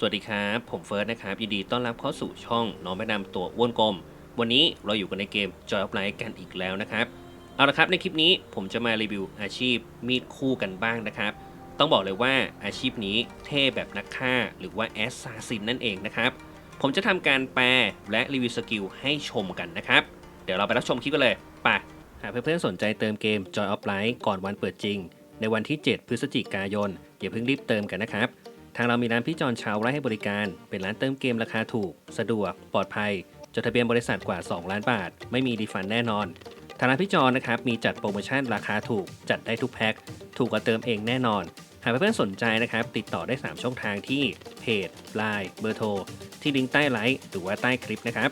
สวัสดีครับ ผมเฟิร์สนะครับ ยินดีต้อนรับเข้าสู่ช่องน้องแม่ดำตัวอ้วนกลม วันนี้เราอยู่กันในเกม Joy of Light กันอีกแล้วนะครับ เอาละครับในคลิปนี้ผมจะมารีวิวอาชีพมีดคู่กันบ้างนะครับ ต้องบอกเลยว่าอาชีพนี้เท่แบบนักฆ่าหรือว่าแอสซาซินนั่นเองนะครับ ผมจะทำการแปลและรีวิวสกิลให้ชมกันนะครับ เดี๋ยวเราไปรับชมคลิปกันเลยไปหากเพื่อนๆสนใจเติมเกม Joy of Light ก่อนวันเปิดจริง ในวันที่ 7 พฤศจิกายนอย่าเพิ่งรีบเติมกันนะครับ ทางเรามีร้านพี่จอนชาวไร่ให้บริการ เป็นร้านเติมเกมราคาถูก สะดวก ปลอดภัย จดทะเบียนบริษัทกว่า 2 ล้านบาท ไม่มีรีฟันแน่นอน ทางร้านพี่จอนนะครับ มีจัดโปรโมชั่นราคาถูก จัดได้ทุกแพ็ค ถูกกว่าเติมเองแน่นอน หากเพื่อนๆสนใจนะครับ ติดต่อได้ 3 ช่องทางที่ เพจ Line เบอร์โทร ที่ลิงก์ใต้ไลค์หรือว่าใต้คลิปนะครับ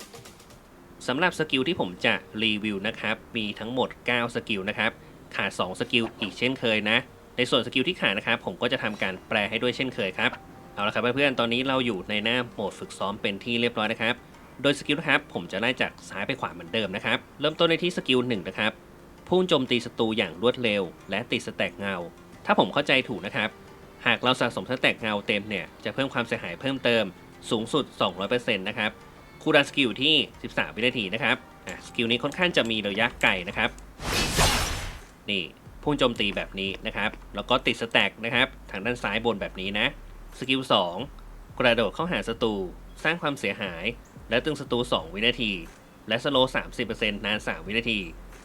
สำหรับสกิลที่ผมจะรีวิวนะครับ มีทั้งหมด 9 สกิลนะครับ ขาด 2 สกิลอีกเช่นเคยนะ ในส่วนสกิลที่ขาดนะครับผมก็จะทำการแปลให้ด้วยเช่นเคยครับ เอาละครับเพื่อนๆ ตอนนี้เราอยู่ในหน้าโหมดฝึกซ้อมเป็นที่เรียบร้อยนะครับ โดยสกิลนะครับผมจะไล่จากซ้ายไปขวาเหมือนเดิมนะครับ เริ่มต้นในที่สกิลหนึ่งนะครับ พุ่งโจมตีศัตรูอย่างรวดเร็ว และติดสแต็กเงา ถ้าผมเข้าใจถูกนะครับ หากเราสะสมสแต็กเงาเต็มเนี่ยจะเพิ่มความเสียหายเพิ่มเติมสูงสุด 200%นะครับ คูดานสกิลที่ 13 วินาทีนะครับ สกิลนี้ค่อนข้างจะมีระยะไกลนะครับ นี่ พุ่งโจมตีแบบนี้นะครับ แล้วก็ติดสแต็กนะครับ ทางด้านซ้ายบนแบบนี้นะ สกิล 2 กระโดดเข้าหาศัตรู สร้างความเสียหาย และตึงศัตรู 2 วินาที และสโลว์30%นาน 3 วินาที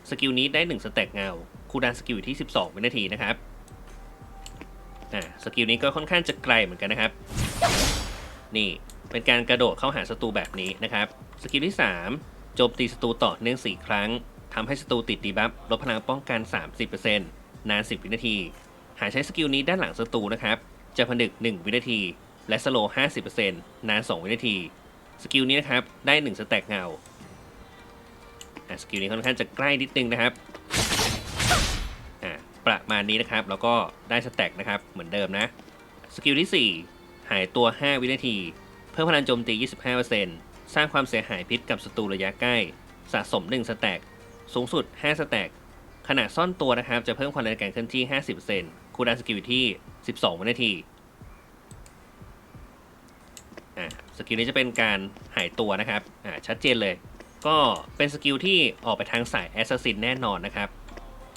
สกิลนี้ได้ 1 สแต็กเงา คูดานสกิลอยู่ที่ 12 วินาทีนะครับอ่าสกิลนี้ก็ค่อนข้างจะไกลเหมือนกันนะครับ นี่ เป็นการกระโดดเข้าหาศัตรูแบบนี้นะครับ สกิลที่ 3 โจมตีศัตรูต่อเนื่อง4ครั้ง ทำให้ศัตรูติดดีบัฟลดพลังป้องกัน 30%นาน 10 วินาที หากใช้สกิลนี้ด้านหลังศัตรูนะครับ จะผนึก 1 วินาที และสโลว์50%นาน 2 วินาที สกิลนี้นะครับ ได้ 1 สแต็กเงาสกิลนี้ค่อนข้างจะใกล้นิดนึงนะครับประมาณนี้นะครับ แล้วก็ได้สแต็กนะครับ เหมือนเดิมนะ สกิลที่ 4 หายตัว 5 วินาที เพิ่มพลังโจมตี 25%สร้างความเสียหายพิษกับศัตรูระยะใกล้ สะสม 1 สแต็ก สูงสุด 5 สแต็กขณะซ่อนตัวนะครับ จะเพิ่มความเร็วการเคลื่อนที่ 50%คูลดาวน์สกิลอยู่ที่ 12 วินาทีอ่าสกิลนี้จะเป็นการหายตัวนะครับอ่าชัดเจนเลย ก็เป็นสกิลที่ออกไปทางสายแอสซัสซินแน่นอนนะครับ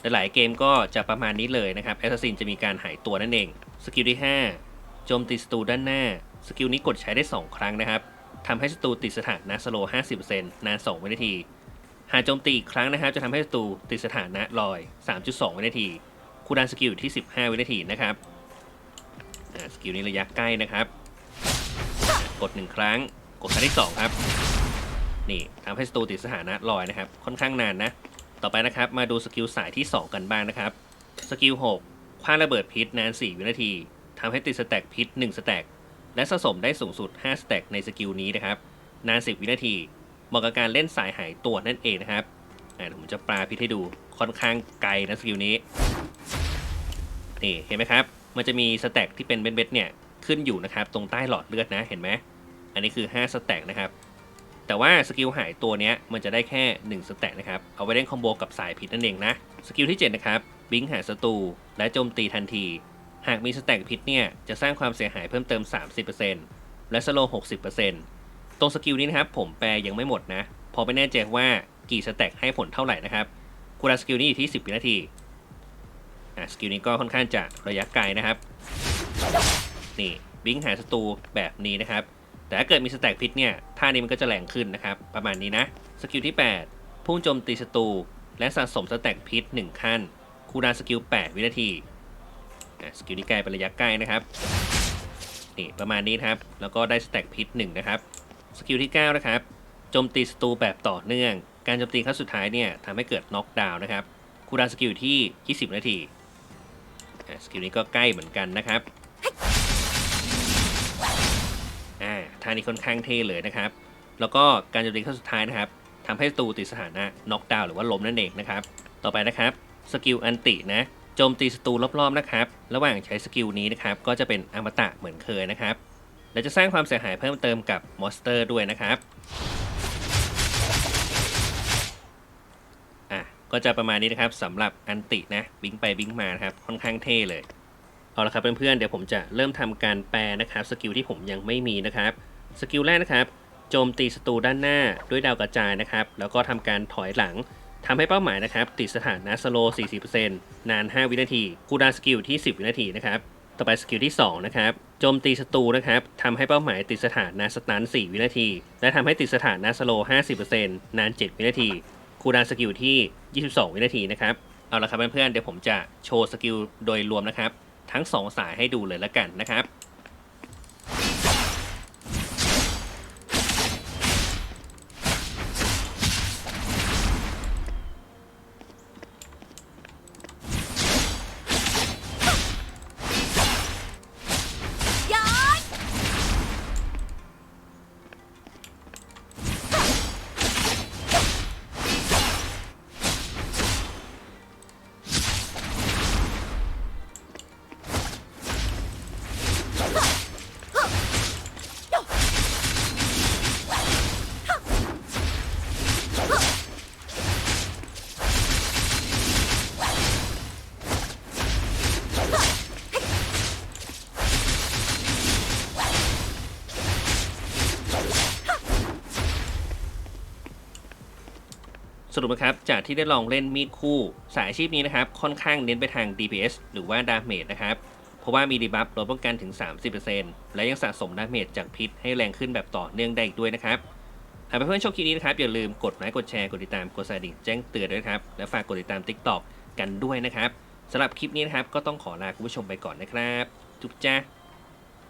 หลายๆเกมก็จะประมาณนี้เลยนะครับแอสซัสซินจะมีการหายตัวนั่นเอง สกิลที่ 5 โจมตีศัตรูด้านหน้า สกิลนี้กดใช้ได้ 2 ครั้งนะครับทำให้ศัตรูติดสถานะสโลว์50%นาน 2 วินาที หากโจมตีอีกครั้งนะครับ จะทำให้ศัตรูติดสถานะลอย 3.2 วินาทีคูดานสกิลอยู่ที่ 15 วินาทีนะครับสกิลนี้ระยะใกล้นะครับ กด 1 ครั้ง กดครั้งที่ 2 ครับ นี่ทำให้ศัตรูติดสถานะลอยนะครับ ค่อนข้างนานนะ ต่อไปนะครับ มาดูสกิลสายที่ 2 กันบ้างนะครับ สกิล 6 คว้างระเบิดพิษนาน 4 วินาทีทำให้ติดสแต็กพิษ 1 สแต็ก และสะสมได้สูงสุด 5 สแต็กในสกิลนี้นะครับ นาน 10 วินาที มาะกับการเล่นสายหายตัวนั่นเองนะครับอ่าผมจะปลาพิษให้ดูค่อนข้างไกลนะสกิลนี้ นี่เห็นไหมครับ มันจะมีสแต็กที่เป็นเบ็ดเนี่ยขึ้นอยู่นะครับตรงใต้หลอดเลือดนะเห็นไหม อันนี้คือ5สแต็กนะครับ แต่ว่าสกิลหายตัวเนี้ยมันจะได้แค่ 1 สแต็กนะครับ เอาไว้เล่นคอมโบกับสายพิษนั่นเองนะ สกิลที่ 7 นะครับ บิงหาศัตรูและโจมตีทันที หากมีสแต็กพิษเนี่ยจะสร้างความเสียหายเพิ่มเติม 30%และสโลว์60% ตรงสกิลนี้นะครับ ผมแปลยังไม่หมดนะ พอไม่แน่ใจว่ากี่สแต็กให้ผลเท่าไหร่นะครับคูลดาสกิลนี้อยู่ที่ 10วินาทีอะสกิลนี้ก็ค่อนข้างจะระยะไกลนะครับ นี่บิงหาศัตรูแบบนี้นะครับ แต่ถ้าเกิดมีสแต็กพิษเนี่ยท่านี้มันก็จะแรงขึ้นนะครับ ประมาณนี้นะ สกิลที่ 8 พุ่งโจมตีศัตรูและสะสมสแต็กพิษ1ขั้นคูลดานสกิล 8 วินาทีอะสกิลนี้ไกลเป็นระยะใกล้นะครับ นี่ประมาณนี้ครับ แล้วก็ได้สแต็กพิษ1นะครับ สกิลที่ 9 นะครับ โจมตีศัตรูแบบต่อเนื่อง การโจมตีครั้งสุดท้ายเนี่ยทำให้เกิดน็อกดาวน์นะครับคูดาวสกิลที่ 20 นาที สกิลนี้ก็ใกล้เหมือนกันนะครับอ่าท่านี้ค่อนข้างเท่เลยนะครับ แล้วก็การโจมตีขั้นสุดท้ายนะครับทำให้ศัตรูติดสถานะน็อกดาวน์หรือว่าล้มนั่นเองนะครับ ต่อไปนะครับสกิลอันตินะโจมตีศัตรูรอบๆนะครับ ระหว่างใช้สกิลนี้นะครับ ก็จะเป็นอมตะเหมือนเคยนะครับ และจะสร้างความเสียหายเพิ่มเติมกับมอนสเตอร์ด้วยนะครับอะก็จะประมาณนี้นะครับสำหรับอันตินะบิงไปบิงมานะครับค่อนข้างเท่เลยเอาละครับเพื่อนๆเดี๋ยวผมจะเริ่มทำการแปลนะครับสกิลที่ผมยังไม่มีนะครับสกิลแรกนะครับโจมตีศัตรูด้านหน้าด้วยดาวกระจายนะครับ แล้วก็ทำการถอยหลังทำให้เป้าหมายนะครับ ติดสถานะสโล 40%นาน 5 วินาที คูดาสกิลที่ 10 วินาทีนะครับ ต่อไปสกิลที่ 2 นะครับ โจมตีศัตรูนะครับทำให้เป้าหมายติดสถานะสตัน4วินาที และทำให้ติดสถานะสโลว์50%นาน 7 วินาที คูดานสกิลที่ 22 วินาทีนะครับ เอาละครับเพื่อนๆ เดี๋ยวผมจะโชว์สกิลโดยรวมนะครับ ทั้ง 2 สายให้ดูเลยละกันนะครับ สรุปนะครับ จากที่ได้ลองเล่นมีดคู่ สายอาชีพนี้นะครับ ค่อนข้างเน้นไปทาง DPS หรือว่าดาเมจนะครับ เพราะว่ามีดีบัฟลดป้องกันถึง 30%และยังสะสมดาเมจจากพิษให้แรงขึ้นแบบต่อเนื่องได้อีกด้วยนะครับหากเพื่อนๆชอบคลิปนี้นะครับ อย่าลืมกดไลค์กดแชร์กดติดตามกดสั่นกระดิ่งแจ้งเตือนด้วยครับและฝากกดติดตาม TikTok กันด้วยนะครับสำหรับคลิปนี้นะครับก็ต้องขอลาคุณผู้ชมไปก่อนนะครับจุ๊บจ้า